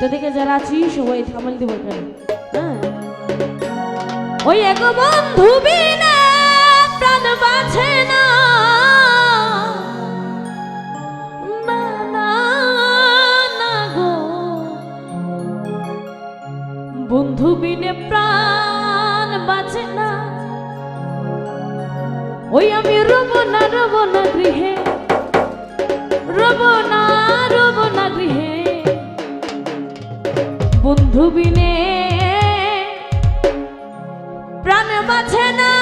তোদেরকে যারা আছি, সবাই থামল দিব কেন হ্যাঁ? ওই এক বন্ধু প্রাণ বাঁচে না। বন্ধু বিনে প্রাণ বাঁচে না। ওই আমি রব না রব না গৃহে। রব না রব না গৃহে। বন্ধু বিনে। প্রাণ বাঁচে না।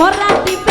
morra tipo.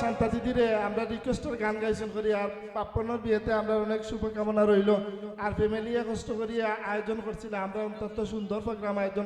শান্তা দিদিরে আমরা রিকোয়েস্টের গান গাইছেন করি আর পাপ্পনের বিয়েতে আমরা অনেক শুভকামনা রইল আর ফ্যামিলি কষ্ট করিয়া আয়োজন করছিলাম আমরা অত্যন্ত সুন্দর প্রোগ্রাম আয়োজন